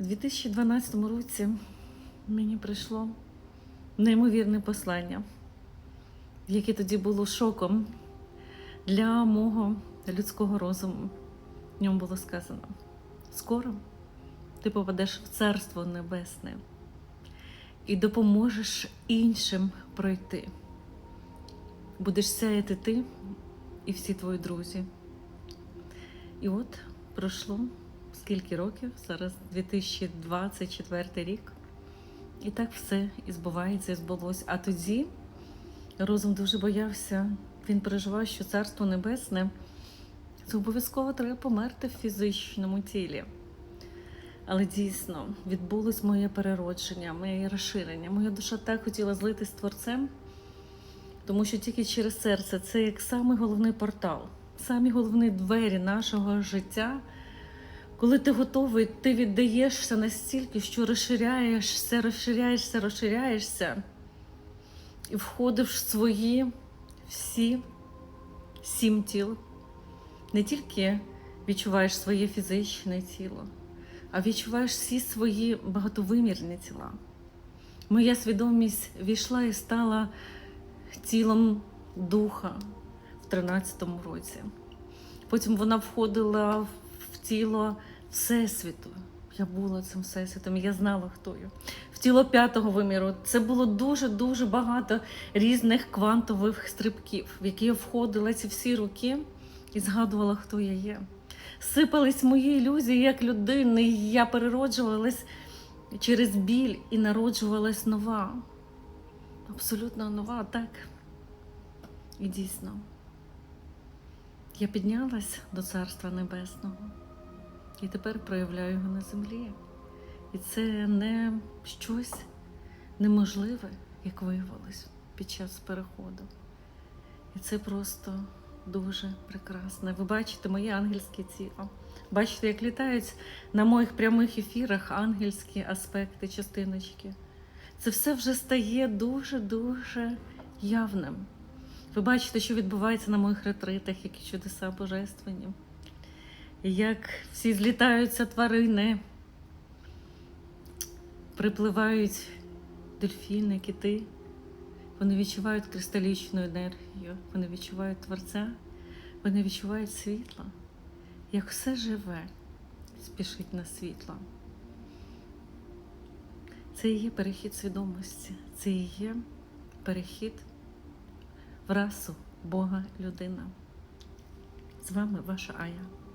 У 2012 році мені прийшло неймовірне послання, яке тоді було шоком для мого людського розуму. В ньому було сказано: скоро ти попадеш в Царство Небесне і допоможеш іншим пройти. Будеш сяяти ти і всі твої друзі. І от пройшло скільки років? Зараз 2024 рік. І так все і збувається, і збулось. А тоді розум дуже боявся. Він переживав, що царство небесне це обов'язково треба померти в фізичному тілі. Але дійсно відбулось моє переродження, моє розширення. Моя душа так хотіла злитись з творцем, тому що тільки через серце це як самий головний портал, самі головні двері нашого життя. Коли ти готовий, ти віддаєшся настільки, що розширяєшся, розширяєшся, розширяєшся і входиш в свої всі сім тіл. Не тільки відчуваєш своє фізичне тіло, а відчуваєш всі свої багатовимірні тіла. Моя свідомість війшла і стала тілом духа в 13-му році. Потім вона входила в тіло Всесвіту. Я була цим всесвітом, я знала, хто я. В тіло п'ятого виміру. Це було дуже-дуже багато різних квантових стрибків, в які я входила ці всі роки і згадувала, хто я є. Сипались мої ілюзії як людини, і я перероджувалась через біль і народжувалась нова. Абсолютно нова, так. І дійсно. Я піднялась до Царства Небесного і тепер проявляю його на землі. І це не щось неможливе, як виявилось під час переходу. І це просто дуже прекрасно. Ви бачите моє ангельське тіло. Бачите, як літають на моїх прямих ефірах ангельські аспекти, частиночки. Це все вже стає дуже-дуже явним. Ви бачите, що відбувається на моїх ретритах, які чудеса божественні. Як всі злітаються тварини, припливають дельфіни, кити. Вони відчувають кристалічну енергію, вони відчувають творця, вони відчувають світло. Як все живе, спішить на світло. Це і є перехід свідомості, це і є перехід в расу Бога людина. З вами ваша Ая.